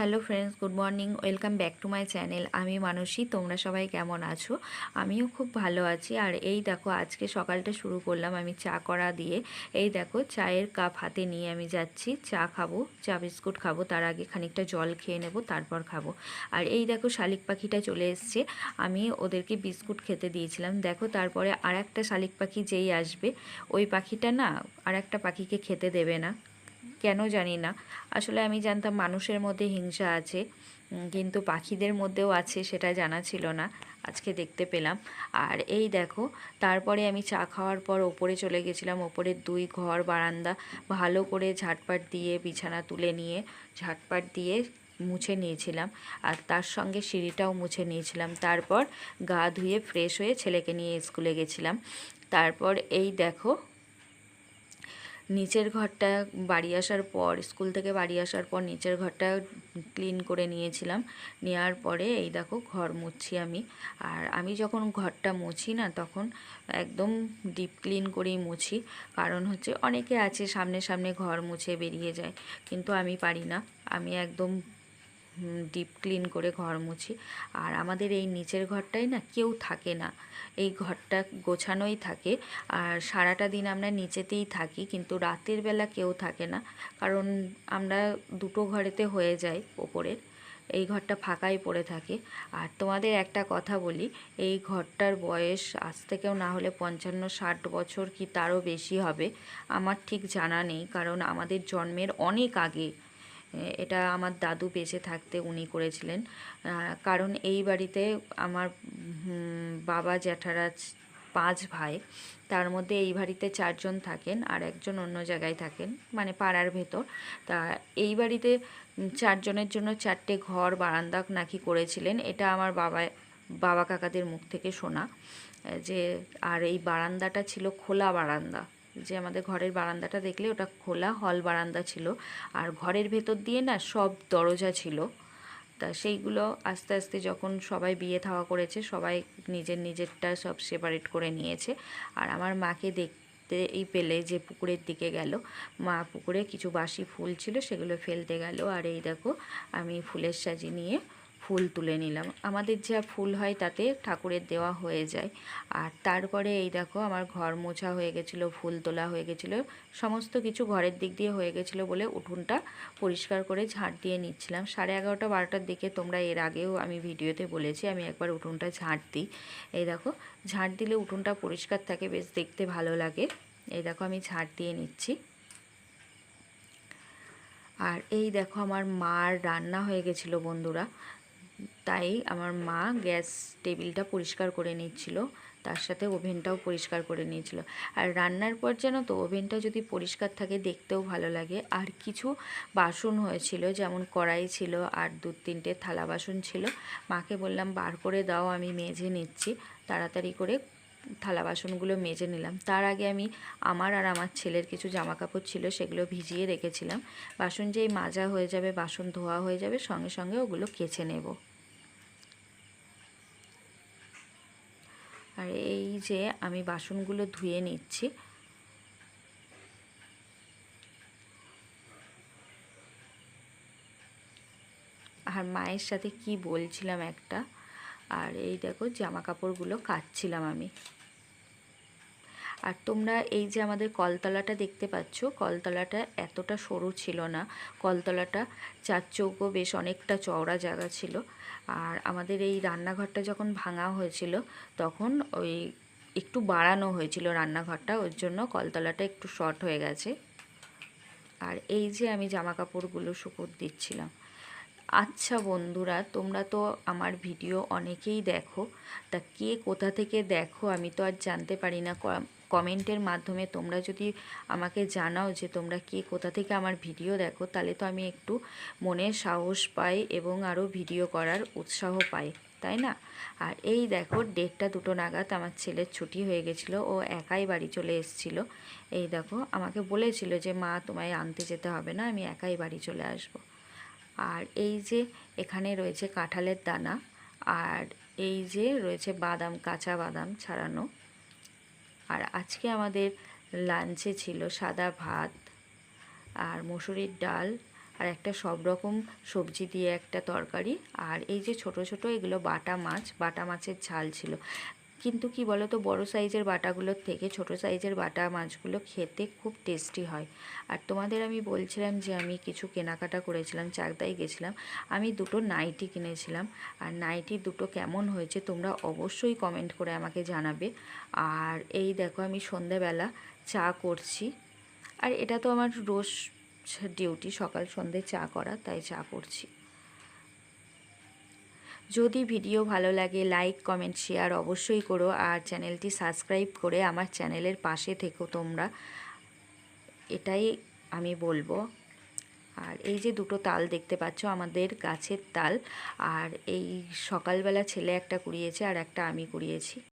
Hello friends good morning welcome back to my channel আমি মানসী, তোমরা সবাই কেমন আছো? আমিও খুব ভালো আছি। আর এই দেখো, আজকে সকালটা শুরু করলাম আমি চা করা দিয়ে। এই দেখো, চায়ের কাপ হাতে নিয়ে আমি যাচ্ছি। চা খাব, চা বিস্কুট খাব, তার আগে খানিকটা জল খেয়ে নেব, তারপর খাব। আর এই দেখো, শালিক পাখিটা চলে এসছে। আমি ওদেরকে বিস্কুট খেতে দিয়েছিলাম। দেখো, তারপরে আর একটা শালিক পাখি যেই আসবে, ওই পাখিটা না আর একটা পাখিকে খেতে দেবে না। কেন জানি না। আসলে আমি জানতাম মানুষের মধ্যে হিংসা আছে কিন্তু পাখিদের মধ্যেও আছে সেটা জানা ছিল না, আজকে দেখতে পেলাম। আর এই দেখো, তারপরে আমি চা খাওয়ার পর ওপরে চলে গেছিলাম ওপরের দুই ঘর বারান্দা, ভালো করে ঝাটপাট দিয়ে বিছানা তুলে নিয়ে ঝাটপাট দিয়ে মুছে নিয়েছিলাম। আর তার সঙ্গে সিঁড়িটাও মুছে নিয়েছিলাম। তারপর গা ধুয়ে ফ্রেশ হয়ে ছেলেকে নিয়ে স্কুলে গেছিলাম। তারপর এই দেখো নিচের ঘরটা বাড়ি আসার পর, স্কুল থেকে বাড়ি আসার পর নিচের ঘরটা ক্লিন করে নিয়েছিলাম। নেওয়ার পরে এই দেখো ঘর মুছছি আমি। আর আমি যখন ঘরটা মুছি না, তখন একদম ডিপ ক্লিন করেই মুছি। কারণ হচ্ছে অনেকে আছে, সামনে সামনে ঘর মুছে বেরিয়ে যায়। কিন্তু আমি পারি না। আমি একদম ডিপ ক্লিন করে ঘর মুছি। আর আমাদের এই নিচের ঘরটাই না কেউ থাকে না। এই ঘরটা গোছানোই থাকে। আর সারাটা দিন আমরা নিচেতেই থাকি, কিন্তু রাতের বেলা কেউ থাকে না। কারণ আমরা দুটো ঘরেতে হয়ে যাই ওপরের। এই ঘরটা ফাঁকাই পড়ে থাকে। আর তোমাদের একটা কথা বলি, এই ঘরটার বয়স আজ থেকেও না হলে পঞ্চান্ন, ষাট বছর কি তারও বেশি হবে? আমার ঠিক জানা নেই, কারণ আমাদের জন্মের অনেক আগে এটা আমার দাদু বেঁচে থাকতে উনি করেছিলেন। কারণ এই বাড়িতে আমার বাবা জ্যাঠারা পাঁচ ভাই, তার মধ্যে এই বাড়িতে চারজন থাকেন আর একজন অন্য জায়গায় থাকেন মানে পাড়ার ভেতর। তা এই বাড়িতে চারজনের জন্য চারটে ঘর বারান্দা নাকি করেছিলেন, এটা আমার বাবা বাবা কাকাদের মুখ থেকে শোনা। যে, আর এই বারান্দাটা ছিল খোলা বারান্দা। যে আমাদের ঘরের বারান্দাটা দেখলে ওটা খোলা হল বারান্দা ছিল। আর ঘরের ভেতর দিয়ে না সব দরজা ছিল। তা সেইগুলো আস্তে আস্তে যখন সবাই বিয়ে থাওয়া করেছে, সবাই নিজের নিজেরটা সব সেপারেট করে নিয়েছে। আর আমার মাকে দেখতে এই পেলে যে পুকুরের দিকে গেল, মা পুকুরে কিছু বাসি ফুল ছিল সেগুলো ফেলতে গেল। আর এই দেখো, আমি ফুলের সাজি নিয়ে ফুল তুলে নিলাম। আমাদের যা ফুল হয় তাতে ঠাকুরের দেওয়া হয়ে যায়। আর তারপরে এই দেখো আমার ঘর মোছা হয়ে গেছিল, ফুল তোলা হয়ে গেছিল, সমস্ত কিছু ঘরের দিক দিয়ে হয়ে গেছিল বলে উঠোনটা পরিষ্কার করে ঝাঁট দিয়ে নিচ্ছিলাম। সাড়ে এগারোটা, বারোটার দিকে তোমরা এর আগেও আমি ভিডিওতে বলেছি, আমি একবার উঠোনটা ঝাঁট দিই। এই দেখো, ঝাঁট দিলে উঠোনটা পরিষ্কার থাকে, বেশ দেখতে ভালো লাগে। এই দেখো আমি ঝাঁট দিয়ে নিচ্ছি। আর এই দেখো আমার মার রান্না হয়ে গেছিল বন্ধুরা। তাই আমার মা গ্যাস টেবিলটা পরিষ্কার করে নিচ্ছিল তার সাথে ওভেনটাও পরিষ্কার করে নিয়েছিল। আর রান্নার পর যেন তো ওভেনটা যদি পরিষ্কার থাকে দেখতেও ভালো লাগে। আর কিছু বাসন হয়েছিল, যেমন কড়াই ছিল আর দু তিনটে থালা বাসন ছিল। মাকে বললাম, বার করে দাও, আমি মেঝে নিচ্ছি। তাড়াতাড়ি করে থালা বাসনগুলো মেজে নিলাম। তার আগে আমি আমার আর আমার ছেলের কিছু জামা কাপড় ছিল সেগুলো ভিজিয়ে রেখেছিলাম। বাসন যেই মাজা হয়ে যাবে, বাসন ধোয়া হয়ে যাবে, সঙ্গে সঙ্গে ওগুলো কেচে নেব। আর এই যে আমি বাসনগুলো ধুয়ে নিচ্ছি। আর মায়ের সাথে কি বলছিলাম একটা? আর এই দেখো জামা কাপড়গুলো কাচ্ছিলাম আমি। আর তোমরা এই যে আমাদের কলতলাটা দেখতে পাচ্ছ, কলতলাটা এতটা সরু ছিল না। কলতলাটা চার চৌকো বেশ অনেকটা চওড়া জায়গা ছিল। আর আমাদের এই রান্নাঘরটা যখন ভাঙা হয়েছিল, তখন ওই একটু বাড়ানো হয়েছিল রান্নাঘরটা, ওর জন্য কলতলাটা একটু শর্ট হয়ে গেছে। আর এই যে আমি জামা কাপড়গুলো শুকোত দিচ্ছিলাম। আচ্ছা বন্ধুরা, তোমরা তো আমার ভিডিও অনেকেই দেখো। তা কে কোথা থেকে দেখো আমি তো আর জানতে পারি না। কমেন্টের মাধ্যমে তোমরা যদি আমাকে জানাও যে তোমরা কে কোথা থেকে আমার ভিডিও দেখো, তাহলে তো আমি একটু মনে সাহস পাই এবং আরও ভিডিও করার উৎসাহ পাই, তাই না? আর এই দেখো ডেটটা দুটো নাগাদ আমার ছেলের ছুটি হয়ে গেছিল, ও একাই বাড়ি চলে এসেছিল। এই দেখো, আমাকে বলেছিল যে, মা, তোমায় আনতে যেতে হবে না, আমি একাই বাড়ি চলে আসব। আর এই যে এখানে রয়েছে কাঁঠালের দানা, আর এই যে রয়েছে বাদাম, কাঁচা বাদাম ছাড়ানো। আর আজকে আমাদের লাঞ্চে ছিল সাদা ভাত আর মুসুরির ডাল আর একটা সব রকম সবজি দিয়ে একটা তরকারি। আর এই যে ছোট ছোট এগুলো বাটা মাছ, বাটা মাছের ঝাল ছিল। কিন্তু কি বলো তো বড়ো সাইজের বাটাগুলোর থেকে ছোট সাইজের বাটা মাছগুলো খেতে খুব টেস্টি হয়। আর তোমাদের আমি বলছিলাম যে আমি কিছু কেনাকাটা করেছিলাম, চাকদায় গেছিলাম, আমি দুটো নাইটি কিনেছিলাম। আর নাইটি দুটো কেমন হয়েছে তোমরা অবশ্যই কমেন্ট করে আমাকে জানাবে। আর এই দেখো আমি সন্ধেবেলা চা করছি। আর এটা তো আমার রোজ ডিউটি সকাল সন্ধে চা করা, তাই চা করছি। যদি ভিডিও ভালো লাগে লাইক কমেন্ট শেয়ার অবশ্যই করো আর চ্যানেলটি সাবস্ক্রাইব করে আমার চ্যানেলের পাশে থেকো তোমরা। এটাই আমি বলব। আর এই যে দুটো তাল দেখতে পাচ্ছ, আমাদের গাছের তাল, আর এই সকালবেলা ছেলে একটা কুড়িয়েছে আর একটা আমি কুড়িয়েছি।